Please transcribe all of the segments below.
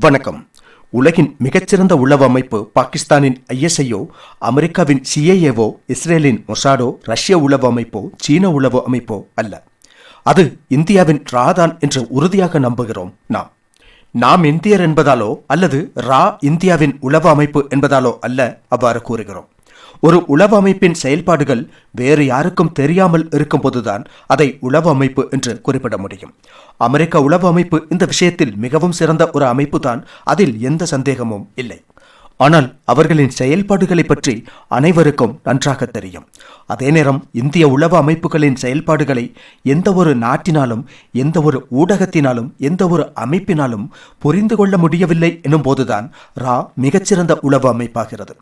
வணக்கம். உலகின் மிகச்சிறந்த உளவு அமைப்பு பாகிஸ்தானின் ஐஎஸ்ஐயோ அமெரிக்காவின் சிஏஏவோ இஸ்ரேலின் மொசாடோ ரஷ்ய உளவு அமைப்போ சீன உளவு அமைப்போ அல்ல. அது இந்தியாவின் ராதான் என்று உறுதியாக நம்புகிறோம் நாம். நாம் இந்தியர் என்பதாலோ அல்லது ரா இந்தியாவின் உளவு அமைப்பு என்பதாலோ அல்ல அவ்வாறு கூறுகிறோம். ஒரு உளவு அமைப்பின் செயல்பாடுகள் வேறு யாருக்கும் தெரியாமல் இருக்கும்போதுதான் அதை உளவு அமைப்பு என்று குறிப்பிட முடியும். அமெரிக்க உளவு அமைப்பு இந்த விஷயத்தில் மிகவும் சிறந்த ஒரு அமைப்பு தான் அதில் எந்த சந்தேகமும் இல்லை. ஆனால் அவர்களின் செயல்பாடுகளை பற்றி அனைவருக்கும் நன்றாக தெரியும். அதே நேரம் இந்திய உளவு அமைப்புகளின் செயல்பாடுகளை எந்த ஒரு நாட்டினாலும் எந்த ஒரு ஊடகத்தினாலும் எந்த ஒரு அமைப்பினாலும் புரிந்து கொள்ள முடியவில்லை எனும் போதுதான் ரா மிகச்சிறந்த உளவு அமைப்பாகிறது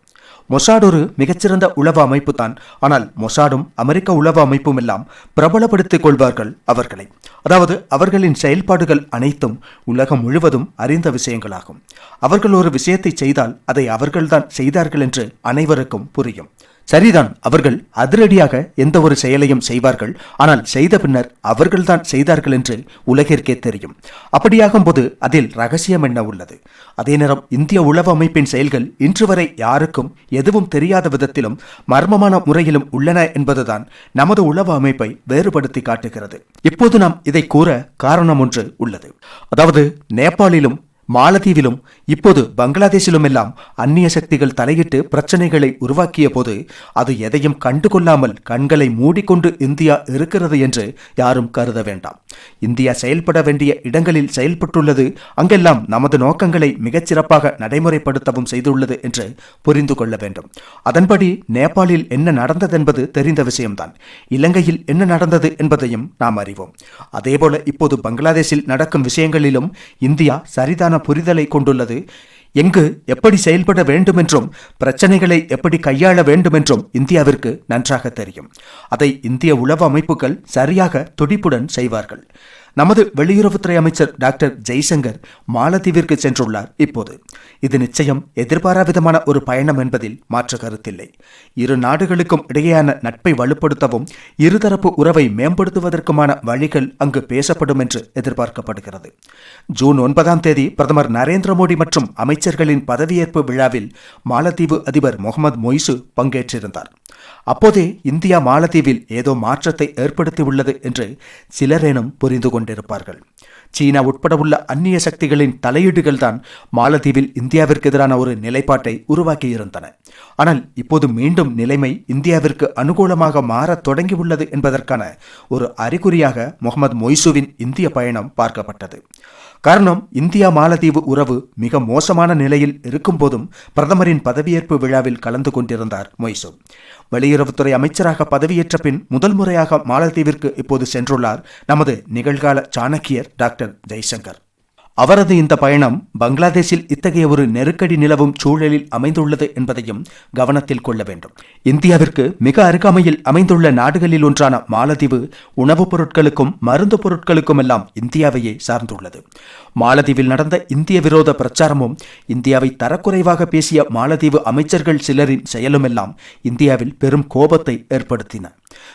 மொசாட் ஒரு மிகச்சிறந்த உளவு அமைப்பு தான். ஆனால் மொசாடும் அமெரிக்க உளவு அமைப்பும் எல்லாம் பிரபலப்படுத்திக் கொள்வார்கள் அவர்களை. அதாவது அவர்களின் செயல்பாடுகள் அனைத்தும் உலகம் முழுவதும் அறிந்த விஷயங்களாகும். அவர்கள் ஒரு விஷயத்தை செய்தால் அதை அவர்கள்தான் செய்தார்கள் என்று அனைவருக்கும் புரியும். சரிதான் அவர்கள் அதிரடியாக எந்த ஒரு செயலையும் செய்வார்கள் ஆனால் செய்த பின்னர் அவர்கள்தான் செய்தார்கள் என்று உலகிற்கே தெரியும். அப்படியாகும் போது அதில் ரகசியம் என்ன உள்ளது? அதே நேரம் இந்திய உளவு அமைப்பின் செயல்கள் இன்று வரை யாருக்கும் எதுவும் தெரியாத விதத்திலும் மர்மமான முறையிலும் உள்ளன என்பதுதான் நமது உளவு அமைப்பை வேறுபடுத்தி காட்டுகிறது. இப்போது நாம் இதை கூற காரணம் ஒன்று உள்ளது. அதாவது நேபாளிலும் மாலத்தீவிலும் இப்போது பங்களாதேஷிலும் எல்லாம் அந்நிய சக்திகள் தலையிட்டு பிரச்சனைகளை உருவாக்கிய போது அது எதையும் கண்டுகொள்ளாமல் கண்களை மூடிக்கொண்டு இந்தியா இருக்கிறது என்று யாரும் கருத வேண்டாம். இந்தியா செயல்பட வேண்டிய இடங்களில் செயல்பட்டுள்ளது. அங்கெல்லாம் நமது நோக்கங்களை மிகச்சிறப்பாக நடைமுறைப்படுத்தவும் செய்துள்ளது என்று புரிந்து கொள்ள வேண்டும். அதன்படி நேபாளில் என்ன நடந்ததென்பது தெரிந்த விஷயம்தான். இலங்கையில் என்ன நடந்தது என்பதையும் நாம் அறிவோம். அதேபோல இப்போது பங்களாதேஷில் நடக்கும் விஷயங்களிலும் இந்தியா சரிதான புரிதலை கொண்டுள்ளது. எங்கு எப்படி செயல்பட வேண்டும் என்றும் பிரச்சனைகளை எப்படி கையாள வேண்டும் என்றும் இந்தியாவிற்கு நன்றாக தெரியும். அதை இந்திய உளவு அமைப்புகள் சரியாக துடிப்புடன் செய்வார்கள். நமது வெளியுறவுத்துறை அமைச்சர் டாக்டர் ஜெய்சங்கர் மாலத்தீவிற்கு சென்றுள்ளார். இப்போது இது நிச்சயம் எதிர்பாராவிதமான ஒரு பயணம் என்பதில் மாற்று கருத்தில்லை. இரு நாடுகளுக்கும் இடையேயான நட்பை வலுப்படுத்தவும் இருதரப்பு உறவை மேம்படுத்துவதற்குமான வழிகள் அங்கு பேசப்படும் என்று எதிர்பார்க்கப்படுகிறது. ஜூன் ஒன்பதாம் தேதி பிரதமர் நரேந்திர மோடி மற்றும் அமைச்சர்களின் பதவியேற்பு விழாவில் மாலத்தீவு அதிபர் முகமது மொய்சு பங்கேற்றிருந்தார். அப்போதே இந்தியா மாலத்தீவில் ஏதோ மாற்றத்தை ஏற்படுத்தியுள்ளது என்று சிலரேனும் புரிந்து கொண்டிருப்பார்கள். சீனா உட்பட உள்ள அந்நிய சக்திகளின் தலையீடுகள் தான் மாலத்தீவில் இந்தியாவிற்கு எதிரான ஒரு நிலைப்பாட்டை உருவாக்கியிருந்தன. ஆனால் இப்போது மீண்டும் நிலைமை இந்தியாவிற்கு அனுகூலமாக மாறத் தொடங்கியுள்ளது என்பதற்கான ஒரு அறிகுறியாக முகமது மொய்சுவின் இந்திய பயணம் பார்க்கப்பட்டது. காரணம் இந்தியா மாலத்தீவு உறவு மிக மோசமான நிலையில் இருக்கும்போதும் பிரதமரின் பதவியேற்பு விழாவில் கலந்து கொண்டிருந்தார் மொய்சோ வெளியுறவுத்துறை அமைச்சராக பதவியேற்ற பின் முதல் முறையாக மாலத்தீவிற்கு இப்போது சென்றுள்ளார் நமது நிகழ்கால சாணக்கியர் டாக்டர் ஜெய்சங்கர். அவரது இந்த பயணம் பங்களாதேஷில் இத்தகைய ஒரு நெருக்கடி நிலவும் சூழலில் அமைந்துள்ளது என்பதையும் கவனத்தில் கொள்ள வேண்டும். இந்தியாவிற்கு மிக அருகாமையில் அமைந்துள்ள நாடுகளில் ஒன்றான மாலத்தீவு உணவுப் பொருட்களுக்கும் மருந்து பொருட்களுக்கும் எல்லாம் இந்தியாவையே சார்ந்துள்ளது. மாலத்தீவில் நடந்த இந்திய விரோத பிரச்சாரமும் இந்தியாவை தரக்குறைவாக பேசிய மாலத்தீவு அமைச்சர்கள் சிலரின் செயலுமெல்லாம் இந்தியாவில் பெரும் கோபத்தை ஏற்படுத்தின.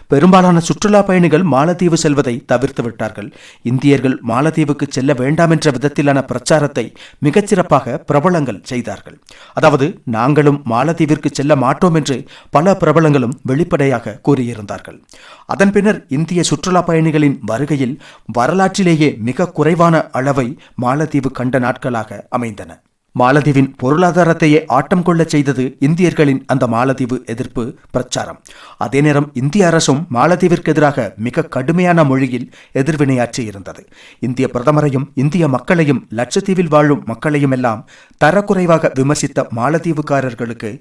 பெரும்பாலான சுற்றுலா பயணிகள் மாலத்தீவு செல்வதை தவிர்த்து விட்டார்கள். இந்தியர்கள் மாலத்தீவுக்கு செல்ல வேண்டாம் என்ற விதத்திலான பிரச்சாரத்தை மிகச்சிறப்பாக பிரபலங்கள் செய்தார்கள். அதாவது நாங்களும் மாலத்தீவிற்கு செல்ல மாட்டோம் என்று பல பிரபலங்களும் வெளிப்படையாக கூறியிருந்தார்கள். அதன் பின்னர் இந்திய சுற்றுலா பயணிகளின் வருகையில் வரலாற்றிலேயே மிக குறைவான அளவை மாலத்தீவு கண்ட நாட்களாக அமைந்தன. மாலதீவின் பொருளாதாரத்தையே ஆட்டம் கொள்ளச் செய்தது இந்தியர்களின் அந்த மாலதீவு எதிர்ப்பு பிரச்சாரம். அதே நேரம் இந்திய அரசும் மாலதீவிற்கு எதிராக மிக கடுமையான மொழியில் எதிர்வினையாற்றி இருந்தது. இந்திய பிரதமரையும் இந்திய மக்களையும் லட்சத்தீவில் வாழும் மக்களையும் எல்லாம் தரக்குறைவாக விமர்சித்த மாலதீவுக்காரர்களுக்கு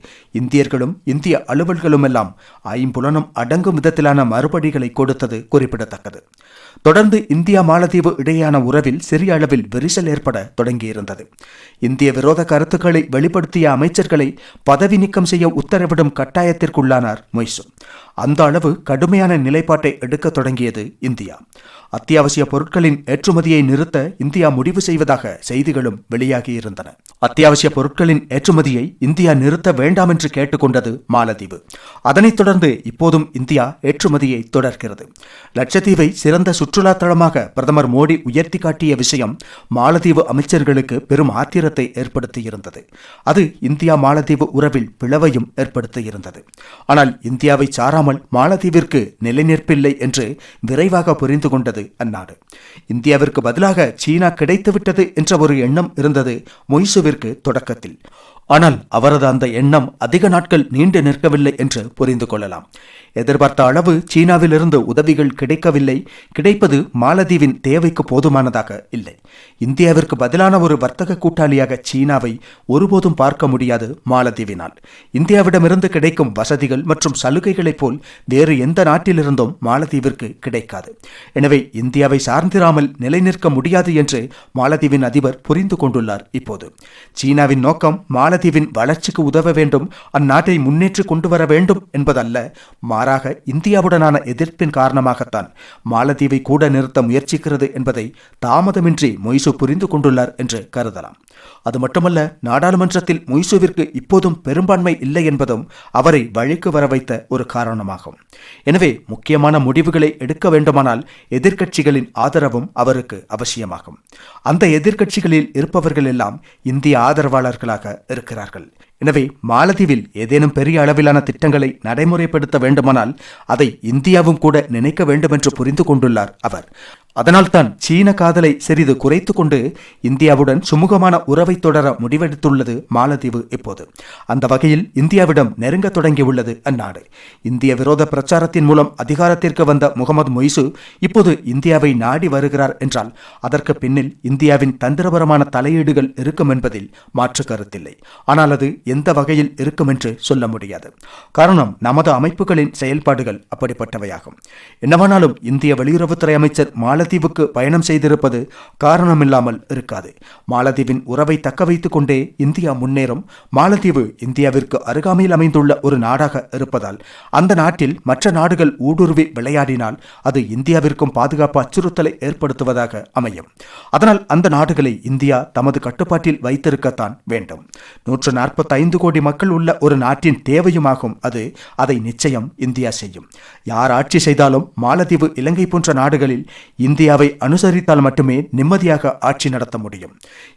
இந்தியர்களும் இந்திய அலுவல்களும் எல்லாம் ஐம்புலனும் அடங்கும் விதத்திலான மறுபடிகளை கொடுத்தது குறிப்பிடத்தக்கது. தொடர்ந்து இந்தியா மாலத்தீவு இடையேயான உறவில் சிறிய அளவில் விரிசல் ஏற்பட தொடங்கியிருந்தது. இந்திய விரோத கருத்துக்களை வெளிப்படுத்திய அமைச்சர்களை பதவி நீக்கம் செய்ய உத்தரவிடும் கட்டாயத்திற்குள்ளானார் மொய்சு அந்த அளவு கடுமையான நிலைப்பாட்டை எடுக்க தொடங்கியது இந்தியா. அத்தியாவசிய பொருட்களின் ஏற்றுமதியை நிறுத்த இந்தியா முடிவு செய்வதாக செய்திகளும் வெளியாகியிருந்தன. அத்தியாவசிய பொருட்களின் ஏற்றுமதியை இந்தியா நிறுத்த வேண்டாம் என்று கேட்டுக்கொண்டது மாலத்தீவு. அதனைத் தொடர்ந்து இப்போதும் இந்தியா ஏற்றுமதியை தொடர்கிறது. லட்சத்தீவை சிறந்த சுற்றுலா தளமாக பிரதமர் மோடி உயர்த்தி காட்டிய விஷயம் மாலத்தீவு அமைச்சர்களுக்கு பெரும் ஆத்திரத்தை ஏற்படுத்தியிருந்தது. அது இந்தியா மாலத்தீவு உறவில் பிளவையும் ஏற்படுத்தியிருந்தது. ஆனால் இந்தியாவை சாராமல் மாலத்தீவிற்கு நிலைநிற்பில்லை என்று விரைவாக புரிந்து கொண்டது அந்நாடு. இந்தியாவிற்கு பதிலாக சீனா கிடைத்துவிட்டது என்ற ஒரு எண்ணம் இருந்தது மொய்சுவிற்கு தொடக்கத்தில். ஆனால் அவரது அந்த எண்ணம் அதிக நாட்கள் நீண்டு நிற்கவில்லை என்று புரிந்து கொள்ளலாம். எதிர்பார்த்த அளவு சீனாவிலிருந்து உதவிகள் கிடைக்கவில்லை. கிடைப்பது மாலதீவின் தேவைக்கு போதுமானதாக இல்லை. இந்தியாவிற்கு பதிலான ஒரு வர்த்தக கூட்டாளியாக சீனாவை ஒருபோதும் பார்க்க முடியாது மாலதீவினால். இந்தியாவிடமிருந்து கிடைக்கும் வசதிகள் மற்றும் சலுகைகளைப் போல் வேறு எந்த நாட்டிலிருந்தும் மாலதீவிற்கு கிடைக்காது. எனவே இந்தியாவை சார்ந்திராமல் நிலைநிற்க முடியாது என்று மாலதீவின் அதிபர் புரிந்து கொண்டுள்ளார் இப்போது. சீனாவின் நோக்கம் மால மாலத்தீவின் வளர்ச்சிக்கு உதவ வேண்டும் அந்நாட்டை முன்னேற்றி கொண்டு வர வேண்டும் என்பதல்ல மாறாக இந்தியாவுடனான எதிர்ப்பின் காரணமாகத்தான் மாலத்தீவை கூட நிறுத்த முயற்சிக்கிறது என்பதை தாமதமின்றி மொய்சு புரிந்து கொண்டுள்ளார் என்று கருதலாம். அது மட்டுமல்ல நாடாளுமன்றத்தில் மொய்சுவிற்கு இப்போதும் பெரும்பான்மை இல்லை என்பதும் அவரை வழிக்கு வர வைத்த ஒரு காரணமாகும். எனவே முக்கியமான முடிவுகளை எடுக்க வேண்டுமானால் எதிர்க்கட்சிகளின் ஆதரவும் அவருக்கு அவசியமாகும். அந்த எதிர்க்கட்சிகளில் இருப்பவர்கள் எல்லாம் இந்திய ஆதரவாளர்களாக இருக்கிறார்கள் எனவே மாலத்தீவில் ஏதேனும் பெரிய அளவிலான திட்டங்களை நடைமுறைப்படுத்த வேண்டுமானால் அதை இந்தியாவும் கூட நினைக்க வேண்டும் என்று புரிந்து கொண்டுள்ளார் அவர். அதனால்தான் சீன காதலை சிறிது குறைத்து கொண்டு இந்தியாவுடன் சுமூகமான உறவை தொடர முடிவெடுத்துள்ளது மாலத்தீவு இப்போது. அந்த வகையில் இந்தியாவிடம் நெருங்க தொடங்கியுள்ளது அந்நாடு. இந்திய விரோத பிரச்சாரத்தின் மூலம் அதிகாரத்திற்கு வந்த முகமது மொய்சு இப்போது இந்தியாவை நாடி வருகிறார் என்றால் அதற்கு பின்னில் இந்தியாவின் தந்திரபரமான தலையீடுகள் இருக்கும் என்பதில் மாற்று கருத்தில்லை. ஆனால் அது எந்த வகையில் இருக்கும் என்று சொல்ல முடியாது. காரணம் நமது அமைப்புகளின் செயல்பாடுகள் அப்படிப்பட்டவையாகும். என்னவானாலும் இந்திய வெளியுறவுத்துறை அமைச்சர் மாலத்தீவுக்கு பயணம் செய்திருப்பது காரணமில்லாமல் இருக்காது. மாலத்தீவின் உறவை தக்க வைத்துக் கொண்டே இந்தியா முன்னேறும். மாலத்தீவு இந்தியாவிற்கு அருகாமையில் அமைந்துள்ள ஒரு நாடாக இருப்பதால் அந்த நாட்டில் மற்ற நாடுகள் ஊடுருவி விளையாடினால் அது இந்தியாவிற்கும் பாதுகாப்பு அச்சுறுத்தலை ஏற்படுத்துவதாக அமையும். அதனால் அந்த நாடுகளை இந்தியா தமது கட்டுப்பாட்டில் வைத்திருக்கத்தான் வேண்டும். நூற்று நாற்பத்தைந்து கோடி மக்கள் உள்ள ஒரு நாட்டின் தேவையுமாகும் அது அதை நிச்சயம் இந்தியா செய்யும். யார் ஆட்சி செய்தாலும் மாலத்தீவு இலங்கை போன்ற நாடுகளில் இந்தியாவை அனுசரித்தால் மட்டுமே நிம்மதியாக ஆட்சி நடத்த முடியும்.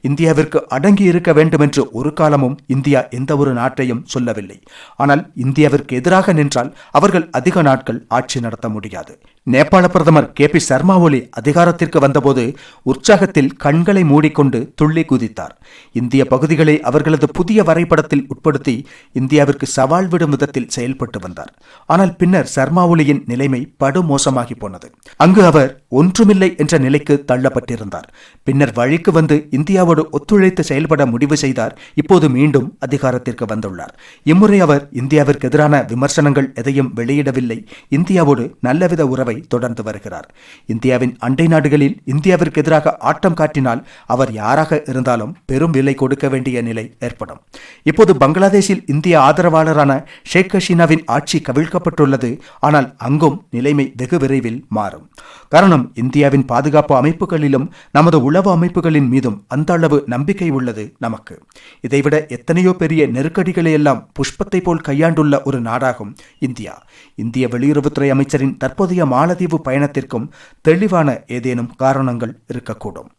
இந்தியாவிற்கு அடங்கி இருக்க வேண்டும் என்று ஒரு காலமும் இந்தியா எந்த ஒரு நாட்டையும் சொல்லவில்லை. ஆனால் இந்தியாவிற்கு எதிராக நின்றால் அவர்கள் அதிக நாட்கள் ஆட்சி நடத்த முடியாது. நேபாள பிரதமர் கே பி சர்மா ஒலி அதிகாரத்திற்கு வந்தபோது உற்சாகத்தில் கண்களை மூடிக்கொண்டு துள்ளி குதித்தார். இந்திய பகுதிகளை அவர்களது புதிய வரைபடத்தில் உட்படுத்தி இந்தியாவிற்கு சவால் விடும் விதத்தில் செயல்பட்டு வந்தார். ஆனால் பின்னர் சர்மா ஒலியின் நிலைமை படுமோசமாகி போனது. அங்கு அவர் ஒன்றுமில்லை என்ற நிலைக்கு தள்ளப்பட்டிருந்தார். பின்னர் வழிக்கு வந்து இந்தியாவோடு ஒத்துழைத்து செயல்பட முடிவு செய்தார். இப்போது மீண்டும் அதிகாரத்திற்கு வந்துள்ளார். இம்முறை அவர் இந்தியாவிற்கு எதிரான விமர்சனங்கள் எதையும் வெளியிடவில்லை. இந்தியாவோடு நல்லவித உறவை தொடர்ந்து வருகிறார். இந்தியாவின் அண்டை நாடுகளில் இந்தியாவிற்கு எதிராக ஆட்டம் காட்டினால் அவர் யாராக இருந்தாலும் பெரும் விலை கொடுக்க வேண்டிய நிலை ஏற்படும். இப்போது பங்களாதேஷில் இந்திய ஆதரவாளரான ஷேக் ஹசீனாவின் ஆட்சி கவிழ்க்கப்பட்டுள்ளது. ஆனால் அங்கும் நிலைமை வெகு விரைவில் மாறும். காரணம் இந்தியாவின் பாதுகாப்பு அமைப்புகளிலும் நமது உளவு அமைப்புகளின் மீதும் அந்த அளவு நம்பிக்கை உள்ளது நமக்கு. இதைவிட எத்தனையோ பெரிய நெருக்கடிகளை எல்லாம் புஷ்பத்தை போல் கையாண்டுள்ள ஒரு நாடாகும் இந்தியா. இந்திய வெளியுறவுத்துறை அமைச்சரின் தற்போதைய மாநில மாலத்தீவு பயணத்திற்கும் தெளிவான ஏதேனும் காரணங்கள் இருக்கக்கூடும்.